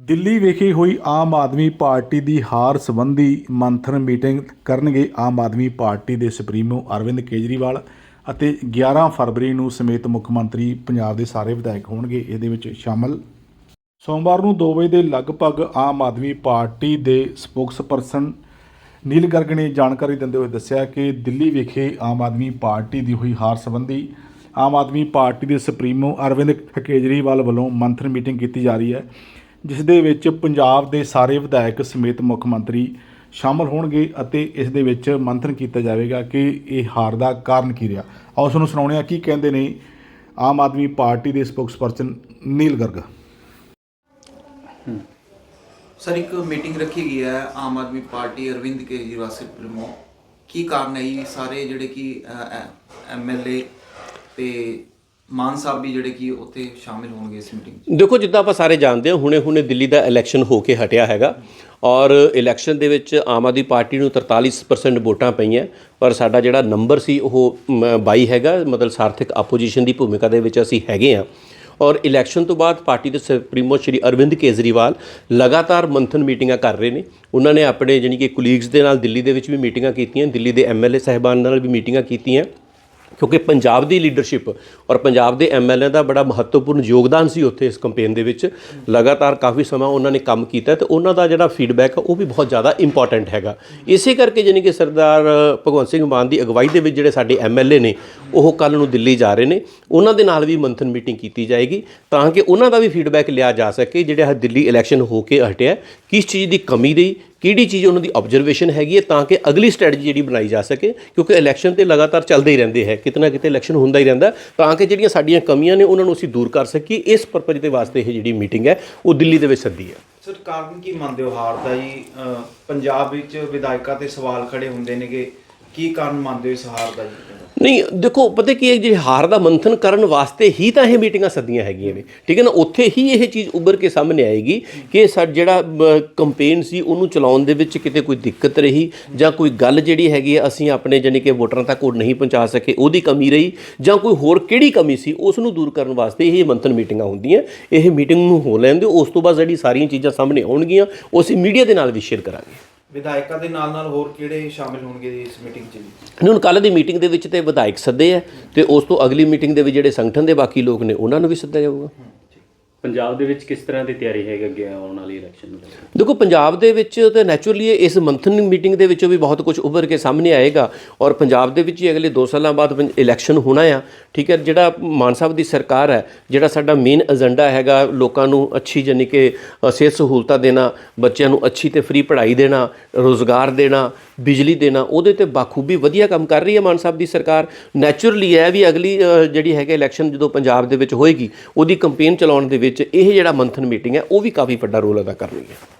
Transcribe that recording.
ਦਿੱਲੀ ਵਿਖੇ ਹੋਈ ਆਮ ਆਦਮੀ ਪਾਰਟੀ ਦੀ ਹਾਰ ਸੰਬੰਧੀ ਮੰਥਨ ਮੀਟਿੰਗ ਕਰਨਗੇ ਆਮ ਆਦਮੀ ਪਾਰਟੀ ਦੇ ਸੁਪਰੀਮੋ ਅਰਵਿੰਦ ਕੇਜਰੀਵਾਲ ਅਤੇ 11 ਫਰਵਰੀ ਨੂੰ ਸਮੇਤ ਮੁੱਖ ਮੰਤਰੀ ਪੰਜਾਬ ਦੇ ਸਾਰੇ ਵਿਧਾਇਕ ਹੋਣਗੇ। ਇਹਦੇ ਵਿੱਚ ਸ਼ਾਮਲ ਸੋਮਵਾਰ ਨੂੰ 2 ਵਜੇ ਦੇ ਲਗਭਗ ਆਮ ਆਦਮੀ ਪਾਰਟੀ ਦੇ ਸਪੋਕਸਪਰਸਨ ਨੀਲ ਗਰਗ ਨੇ ਜਾਣਕਾਰੀ ਦਿੰਦੇ ਹੋਏ ਦੱਸਿਆ ਕਿ ਦਿੱਲੀ ਵਿਖੇ ਆਮ ਆਦਮੀ ਪਾਰਟੀ ਦੀ ਹੋਈ ਹਾਰ ਸੰਬੰਧੀ ਆਮ ਆਦਮੀ ਪਾਰਟੀ ਦੇ ਸੁਪਰੀਮੋ ਅਰਵਿੰਦ ਕੇਜਰੀਵਾਲ ਵੱਲੋਂ ਮੰਥਨ ਮੀਟਿੰਗ ਕੀਤੀ ਜਾ ਰਹੀ ਹੈ। ਜਿਸ ਦੇ ਵਿੱਚ ਪੰਜਾਬ ਦੇ ਸਾਰੇ ਵਿਧਾਇਕ ਸਮੇਤ ਮੁੱਖ ਮੰਤਰੀ ਸ਼ਾਮਲ ਹੋਣਗੇ ਅਤੇ ਇਸ ਦੇ ਵਿੱਚ ਮੰਥਨ ਕੀਤਾ ਜਾਵੇਗਾ ਕਿ ਇਹ ਹਾਰ ਦਾ ਕਾਰਨ ਕੀ ਰਿਹਾ। ਆਓ ਤੁਹਾਨੂੰ ਸੁਣਾਉਂਦੇ ਹਾਂ ਕੀ ਕਹਿੰਦੇ ਨੇ ਆਮ ਆਦਮੀ ਪਾਰਟੀ ਦੇ ਸਪੋਕਸਪਰਸਨ ਨੀਲ ਗਰਗ। ਸਰ, ਇੱਕ ਮੀਟਿੰਗ ਰੱਖੀ ਗਈ ਹੈ ਆਮ ਆਦਮੀ ਪਾਰਟੀ ਅਰਵਿੰਦ ਕੇਜਰੀਵਾਲ ਸੁਪਰੀਮੋ ਕੀ ਕਾਰਨ ਹੈ ਜੀ? ਸਾਰੇ ਜਿਹੜੇ ਕਿ ਐਮਐਲਏ ਤੇ ਮਾਨ ਸਾਹਿਬ ਵੀ ਜਿਹੜੇ ਕਿ ਉੱਥੇ ਸ਼ਾਮਿਲ ਹੋਣਗੇ ਇਸ ਮੀਟਿੰਗ ਦੇਖੋ ਜਿੱਦਾਂ ਆਪਾਂ ਸਾਰੇ ਜਾਣਦੇ ਹਾਂ ਹੁਣੇ ਹੁਣੇ ਦਿੱਲੀ ਦਾ ਇਲੈਕਸ਼ਨ ਹੋ ਕੇ ਹਟਿਆ ਹੈਗਾ ਔਰ ਇਲੈਕਸ਼ਨ ਦੇ ਵਿੱਚ ਆਮ ਆਦਮੀ ਪਾਰਟੀ ਨੂੰ 43% ਵੋਟਾਂ ਪਈਆਂ ਪਰ ਸਾਡਾ ਜਿਹੜਾ ਨੰਬਰ ਸੀ ਉਹ ਮ, 22 ਹੈਗਾ ਮਤਲਬ ਸਾਰਥਕ ਆਪੋਜੀਸ਼ਨ ਦੀ ਭੂਮਿਕਾ ਦੇ ਵਿੱਚ ਅਸੀਂ ਹੈਗੇ ਆ ਔਰ ਇਲੈਕਸ਼ਨ ਤੋਂ ਬਾਅਦ ਪਾਰਟੀ ਦੇ ਸੁਪਰੀਮੋ ਸ਼੍ਰੀ ਅਰਵਿੰਦ ਕੇਜਰੀਵਾਲ ਲਗਾਤਾਰ ਮੰਥਨ ਮੀਟਿੰਗਾਂ ਕਰ ਰਹੇ ਨੇ। ਉਹਨਾਂ ਨੇ ਆਪਣੇ ਜਾਣੀ ਕਿ ਕੁਲੀਗਸ ਦੇ ਨਾਲ ਦਿੱਲੀ ਦੇ ਵਿੱਚ ਵੀ ਮੀਟਿੰਗਾਂ ਕੀਤੀਆਂ ਦਿੱਲੀ ਦੇ ਐਮਐਲਏ ਸਹਿਬਾਨ ਨਾਲ ਵੀ ਮੀਟਿੰਗਾਂ ਕੀਤੀਆਂ। ਕਿਉਂਕਿ ਪੰਜਾਬ ਦੀ ਲੀਡਰਸ਼ਿਪ ਔਰ ਪੰਜਾਬ ਦੇ ਐਮਐਲਏ ਦਾ ਬੜਾ ਮਹੱਤਵਪੂਰਨ ਯੋਗਦਾਨ ਸੀ ਉੱਥੇ ਇਸ ਕੈਂਪੇਨ ਦੇ ਵਿੱਚ। ਲਗਾਤਾਰ ਕਾਫੀ ਸਮਾਂ ਉਹਨਾਂ ਨੇ ਕੰਮ ਕੀਤਾ ਤੇ ਉਹਨਾਂ ਦਾ ਜਿਹੜਾ ਫੀਡਬੈਕ ਉਹ ਵੀ ਬਹੁਤ ਜ਼ਿਆਦਾ ਇੰਪੋਰਟੈਂਟ ਹੈਗਾ। ਇਸੇ ਕਰਕੇ ਜਾਣੀ ਕਿ ਸਰਦਾਰ ਭਗਵੰਤ ਸਿੰਘ ਮਾਨ ਦੀ ਅਗਵਾਈ ਦੇ ਵਿੱਚ ਜਿਹੜੇ ਸਾਡੇ ਐਮਐਲਏ ਨੇ ਉਹ ਕੱਲ ਨੂੰ ਦਿੱਲੀ ਜਾ ਰਹੇ ਨੇ। ਉਹਨਾਂ ਦੇ ਨਾਲ ਵੀ ਮੰਥਨ ਮੀਟਿੰਗ ਕੀਤੀ ਜਾਏਗੀ ਤਾਂ ਕਿ ਉਹਨਾਂ ਦਾ ਵੀ ਫੀਡਬੈਕ ਲਿਆ ਜਾ ਸਕੇ, ਜਿਹੜਾ ਦਿੱਲੀ ਇਲੈਕਸ਼ਨ ਹੋ ਕੇ ਹਟਿਆ ਕਿਸ ਚੀਜ਼ ਦੀ ਕਮੀ ਰਹੀ, ਕਿਹੜੀ ਚੀਜ਼ ਉਹਨਾਂ ਦੀ ਆਬਜ਼ਰਵੇਸ਼ਨ ਹੈਗੀ ਹੈ ਤਾਂ ਕਿ ਅਗਲੀ ਸਟ੍ਰੈਟਜੀ ਜਿਹੜੀ ਬਣਾਈ ਜਾ ਸਕੇ, ਕਿਉਂਕਿ ਇਲੈਕਸ਼ਨ ਤੇ ਲਗਾਤਾਰ ਚੱਲਦੇ ਹੀ ਰਹਿੰਦੇ ਹੈ ਕਿਤੇ ਨਾ ਕਿਤੇ ਇਲੈਕਸ਼ਨ ਹੁੰਦਾ ਹੀ ਰਹਿੰਦਾ ਤਾਂ ਕਿ ਜਿਹੜੀਆਂ ਸਾਡੀਆਂ ਕਮੀਆਂ ਨੇ, ਉਹਨਾਂ ਨੂੰ ਅਸੀਂ ਦੂਰ ਕਰ ਸਕੀਏ। ਇਸ ਪਰਪਸ ਦੇ ਵਾਸਤੇ ਇਹ ਜਿਹੜੀ ਮੀਟਿੰਗ ਹੈ, ਉਹ ਦਿੱਲੀ ਦੇ ਵਿੱਚ ਸੱਦੀ ਹੈ। ਸਰ, ਕਾਰਨ ਕੀ ਮੰਨਦੇ ਹੋ ਹਾਰ ਦਾ ਜੀ? ਪੰਜਾਬ ਵਿੱਚ ਵਿਧਾਇਕਾਂ ਤੇ ਸਵਾਲ ਖੜੇ ਹੁੰਦੇ ਨੇਗੇ। ਕੀ ਕਾਰਨ ਮੰਨਦੇ ਹੋ ਇਸ ਹਾਰ ਦਾ ਜੀ? ਨਹੀਂ, ਦੇਖੋ, ਪਤਾ ਕੀ ਹੈ, ਜਿਹੜੀ ਹਾਰ ਦਾ ਮੰਥਨ ਕਰਨ ਵਾਸਤੇ ਹੀ ਤਾਂ ਇਹ ਮੀਟਿੰਗਾਂ ਸੱਦੀਆਂ ਹੈਗੀਆਂ ਨੇ। ਠੀਕ ਹੈ ਨਾ, ਉੱਥੇ ਹੀ ਇਹ ਚੀਜ਼ ਉੱਭਰ ਕੇ ਸਾਹਮਣੇ ਆਏਗੀ ਕਿ ਸਾ, ਜਿਹੜਾ ਕੰਪੇਨ ਸੀ, ਉਹਨੂੰ ਚਲਾਉਣ ਦੇ ਵਿੱਚ ਕਿਤੇ ਕੋਈ ਦਿੱਕਤ ਰਹੀ ਜਾਂ ਕੋਈ ਗੱਲ ਜਿਹੜੀ ਹੈਗੀ ਹੈ, ਅਸੀਂ ਆਪਣੇ ਜਾਨੀ ਕਿ ਵੋਟਰਾਂ ਤੱਕ ਉਹ ਨਹੀਂ ਪਹੁੰਚਾ ਸਕੇ, ਉਹਦੀ ਕਮੀ ਰਹੀ ਜਾਂ ਕੋਈ ਹੋਰ ਕਿਹੜੀ ਕਮੀ ਸੀ, ਉਸ ਨੂੰ ਦੂਰ ਕਰਨ ਵਾਸਤੇ ਇਹ ਮੰਥਨ ਮੀਟਿੰਗਾਂ ਹੁੰਦੀਆਂ। ਇਹ ਮੀਟਿੰਗ ਨੂੰ ਹੋ ਲੈਣ ਦਿਓ, ਉਸ ਤੋਂ ਬਾਅਦ ਜਿਹੜੀ ਸਾਰੀਆਂ ਚੀਜ਼ਾਂ ਸਾਹਮਣੇ ਆਉਣਗੀਆਂ, ਉਹ ਅਸੀਂ ਮੀਡੀਆ ਦੇ ਨਾਲ ਵੀ ਸ਼ੇਅਰ ਕਰਾਂਗੇ। ਵਿਧਾਇਕਾਂ ਦੇ ਨਾਲ ਨਾਲ ਹੋਰ ਕਿਹੜੇ ਸ਼ਾਮਿਲ ਹੋਣਗੇ ਇਸ ਮੀਟਿੰਗ 'ਚ ਜੀ? ਹੁਣ ਕੱਲ੍ਹ ਦੀ ਮੀਟਿੰਗ ਦੇ ਵਿੱਚ ਤੇ ਵਿਧਾਇਕ ਸੱਦੇ ਆ ਤੇ ਉਸ ਤੋਂ ਅਗਲੀ ਮੀਟਿੰਗ ਦੇ ਵਿੱਚ ਜਿਹੜੇ ਸੰਗਠਨ ਦੇ ਬਾਕੀ ਲੋਕ ਨੇ, ਉਹਨਾਂ ਨੂੰ ਵੀ ਸੱਦਿਆ ਜਾਊਗਾ। ਪੰਜਾਬ ਦੇ ਵਿੱਚ ਕਿਸ ਤਰ੍ਹਾਂ ਦੀ ਤਿਆਰੀ ਹੈ ਅੱਗੇ ਆਉਣ ਵਾਲੀ ਇਲੈਕਸ਼ਨ ਨੂੰ ਦੇਖੋ, ਪੰਜਾਬ ਦੇ ਵਿੱਚ ਤਾਂ ਨੈਚੁਰਲੀ ਇਸ ਮੰਥਨ ਮੀਟਿੰਗ ਦੇ ਵਿੱਚੋਂ ਵੀ ਬਹੁਤ ਕੁਝ ਉੱਭਰ ਕੇ ਸਾਹਮਣੇ ਆਏਗਾ ਔਰ ਪੰਜਾਬ ਦੇ ਵਿੱਚ ਹੀ ਅਗਲੇ 2 ਸਾਲਾਂ ਬਾਅਦ ਇਲੈਕਸ਼ਨ ਹੋਣਾ ਆ। ਠੀਕ ਹੈ, ਜਿਹੜਾ ਮਾਨ ਸਾਹਿਬ ਦੀ ਸਰਕਾਰ ਹੈ, ਜਿਹੜਾ ਸਾਡਾ ਮੇਨ ਏਜੰਡਾ ਹੈਗਾ ਲੋਕਾਂ ਨੂੰ ਅੱਛੀ ਜਾਨੀ ਕਿ ਸਿਹਤ ਸਹੂਲਤਾਂ ਦੇਣਾ, ਬੱਚਿਆਂ ਨੂੰ ਅੱਛੀ ਤੇ ਫ੍ਰੀ ਪੜ੍ਹਾਈ ਦੇਣਾ, ਰੋਜ਼ਗਾਰ ਦੇਣਾ, ਬਿਜਲੀ ਦੇਣਾ, ਉਹਦੇ ਤੇ ਬਾਖੂਬੀ ਵਧੀਆ ਕੰਮ ਕਰ ਰਹੀ ਹੈ ਮਾਨ ਸਾਹਿਬ ਦੀ ਸਰਕਾਰ। ਨੈਚੁਰਲੀ ਹੈ ਵੀ ਅਗਲੀ ਜਿਹੜੀ ਹੈਗੇ ਇਲੈਕਸ਼ਨ ਜਦੋਂ ਪੰਜਾਬ ਦੇ ਵਿੱਚ ਹੋਏਗੀ, ਉਹਦੀ ਕੰਪੇਨ ਚਲਾਉਣ ਦੇ ਵਿੱਚ ਇਹ ਜਿਹੜਾ ਮੰਥਨ ਮੀਟਿੰਗ ਹੈ ਉਹ ਵੀ ਕਾਫੀ ਵੱਡਾ ਰੋਲ ਅਦਾ ਕਰਨੀ ਹੈ